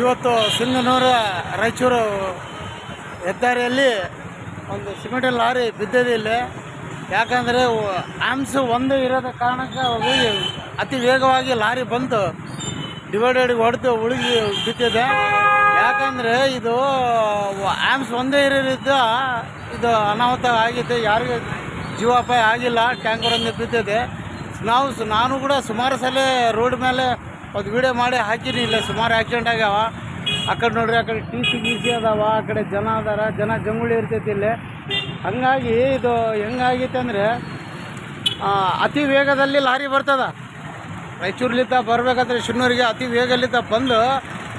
ಇವತ್ತು ಸಿಂಗನೂರ ರಾಯಚೂರು ಹೆದ್ದಾರಿಯಲ್ಲಿ ಒಂದು ಸಿಮೆಂಟ್ ಲಾರಿ ಬಿದ್ದಿದೆ ಯಾಕಂದರೆ ಆಮ್ಸ್ ಒಂದು ಇರೋದ ಕಾರಣಕ್ಕೆ ಹೋಗಿ ಅತಿ ವೇಗವಾಗಿ ಲಾರಿ ಬಂತು. ಡಿವೈಡೆಡ್ ಹೊಡೆದು ಉಳುಗಿ ಬಿದ್ದಿದೆ. ಯಾಕಂದರೆ ಇದು ಆಮ್ಸ್ ಒಂದೇ ಇರೋದ್ರಿಂದ ಇದು ಅನಾಹುತ ಆಗಿದೆ. ಯಾರಿಗೂ ಜೀವಾಪಾಯ ಆಗಿಲ್ಲ. ಟ್ಯಾಂಕರ್ ಒಂದೇ ಬಿದ್ದಿದೆ. ನಾವು ನಾನು ಕೂಡ ಸುಮಾರು ಸಲ ರೋಡ್ ಮೇಲೆ ಒಂದು ವಿಡಿಯೋ ಮಾಡಿ ಹಾಕಿನಿ ಇಲ್ಲ ಸುಮಾರು ಆಕ್ಸಿಡೆಂಟ್ ಆಗ್ಯಾವ. ಆ ಕಡೆ ನೋಡ್ರಿ, ಆ ಕಡೆ ಟಿ ಸಿ ಗೀಸಿ ಅದಾವ, ಆ ಕಡೆ ಜನ ಅದಾರ, ಜನ ಜಂಗುಳಿ ಇರ್ತೈತಿ ಇಲ್ಲಿ. ಹಂಗಾಗಿ ಇದು ಹೆಂಗಾಗೈತೆ ಅಂದರೆ ಅತಿ ವೇಗದಲ್ಲಿ ಲಾರಿ ಬರ್ತದ. ರಾಯಚೂರ್ಲಿಂದ ಬರಬೇಕಾದ್ರೆ ಶಿನ್ನೂರಿಗೆ ಅತಿ ವೇಗಲಿಂದ ಬಂದು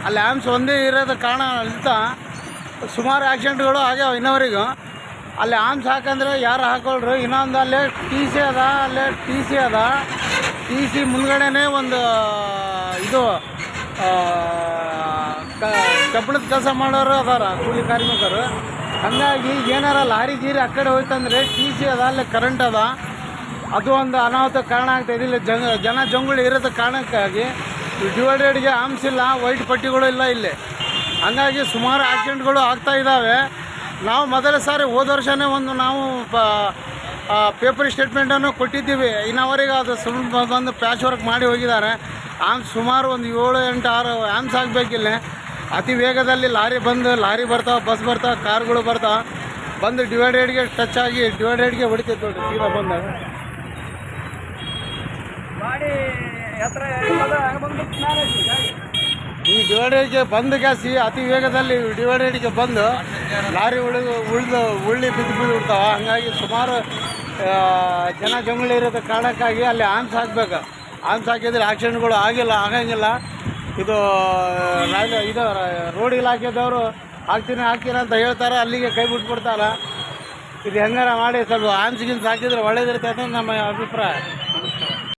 ಅಲ್ಲಿ ಆ್ಯಮ್ಸ್ ಒಂದೇ ಇರೋದ ಕಾರಣ ಅಂತ ಸುಮಾರು ಆಕ್ಸಿಡೆಂಟ್ಗಳು ಆಗ್ಯಾವ ಇನ್ನವರೆಗೂ. ಅಲ್ಲಿ ಆಮ್ಸ್ ಹಾಕಂದ್ರೆ ಯಾರು ಹಾಕೊಳ್ರು? ಇನ್ನೊಂದು ಅಲ್ಲೇ ಟಿ ಸಿ ಅದ, ಅಲ್ಲೇ ಟಿ ಸಿ ಅದ. ಟಿ ಸಿ ಮುಂದ್ಗಡೆನೇ ಒಂದು, ಇದು ಕಬ್ಬಣದ ಕೆಲಸ ಮಾಡೋರು ಅದಾರ, ಕೂಲಿ ಕಾರ್ಮಿಕರು. ಹಾಗಾಗಿ ಏನಾರ ಲಾರಿ ಗೀರಿ ಆ ಕಡೆ ಹೋಯ್ತಂದ್ರೆ ಟಿ ಸಿ ಅದ, ಅಲ್ಲಿ ಕರೆಂಟ್ ಅದ. ಅದು ಒಂದು ಅನಾಹುತ ಕಾರಣ ಆಗ್ತಾಯಿದೆ ಇಲ್ಲಿ ಜನ ಜನ ಜಂಗುಳಿ ಇರೋದ ಕಾರಣಕ್ಕಾಗಿ ಡಿವೈಡೆಡ್ಗೆ ಆಮ್ಸ್ ಇಲ್ಲ ವೈಟ್ ಪಟ್ಟಿಗಳು ಇಲ್ಲ ಇಲ್ಲಿ. ಹಂಗಾಗಿ ಸುಮಾರು ಆಕ್ಸಿಡೆಂಟ್ಗಳು ಆಗ್ತಾ ಇದ್ದಾವೆ ನಾವು ಮೊದಲ ಸಾರಿ ಹೋದ ವರ್ಷವೇ ಒಂದು ನಾವು ಪೇಪರ್ ಸ್ಟೇಟ್ಮೆಂಟನ್ನು ಕೊಟ್ಟಿದ್ದೀವಿ. ಇನ್ನವರೆಗೆ ಅದು ಸುಮ್ಮನೆ ಬಂದು ಪ್ಯಾಚ್ ವರ್ಕ್ ಮಾಡಿ ಹೋಗಿದ್ದಾರೆ. ಆಮ್ ಸುಮಾರು ಒಂದು ಏಳು, ಎಂಟು, ಆರು ಆ್ಯಮ್ಸ್ ಆಗಬೇಕಿಲ್ಲ. ಅತಿ ವೇಗದಲ್ಲಿ ಲಾರಿ ಬಂದು ಲಾರಿ ಬರ್ತಾವೆ ಬಸ್ ಬರ್ತಾವೆ, ಕಾರ್ಗಳು ಬರ್ತಾವೆ. ಬಂದು ಡಿವೈಡೆಡ್ಗೆ ಟಚ್ ಆಗಿ ಡಿವೈಡೆಡ್ಗೆ ಹೊಡಿತೈತೆ ನೋಡ್ರಿ, ಸೀದಾ ಬಂದಾಗ ಗಾಡಿ ಈ ಡಿವೈಡರ್ಗೆ ಬಂದ ಗ್ಯಾಸಿ ಅತಿ ವೇಗದಲ್ಲಿ ಡಿವೈಡರ್ಗೆ ಬಂದು ಲಾರಿ ಉಳಿದು ಉಳಿದು ಉಳ್ಳಿ ಬಿದ್ದು ಬಿದ್ದು ಬಿಡ್ತಾವೆ. ಹಂಗಾಗಿ ಸುಮಾರು ಜನ ಜಂಗುಳಿ ಇರೋದ ಕಾರಣಕ್ಕಾಗಿ ಅಲ್ಲಿ ಆನ್ಸ್ ಹಾಕ್ಬೇಕು. ಆನ್ಸ್ ಹಾಕಿದ್ರೆ ಆಕ್ಸಿಡೆಂಟ್ಗಳು ಆಗಿಲ್ಲ, ಆಗಂಗಿಲ್ಲ. ಇದು ರಾಜ ಇದು, ರೋಡ್ ಇಲಾಖೆದವರು ಹಾಕ್ತೀನಿ ಹಾಕ್ತೀನಿ ಅಂತ ಹೇಳ್ತಾರೆ, ಅಲ್ಲಿಗೆ ಕೈ ಬಿಟ್ಬಿಡ್ತಾರೆ. ಇದು ಹೆಂಗಾರ ಮಾಡಿ ಸ್ವಲ್ಪ ಆನ್ಸ್ ಗಿನ್ಸ್ ಹಾಕಿದ್ರೆ ಒಳ್ಳೇದಿರ್ತದೆ ನಮ್ಮ ಅಭಿಪ್ರಾಯ.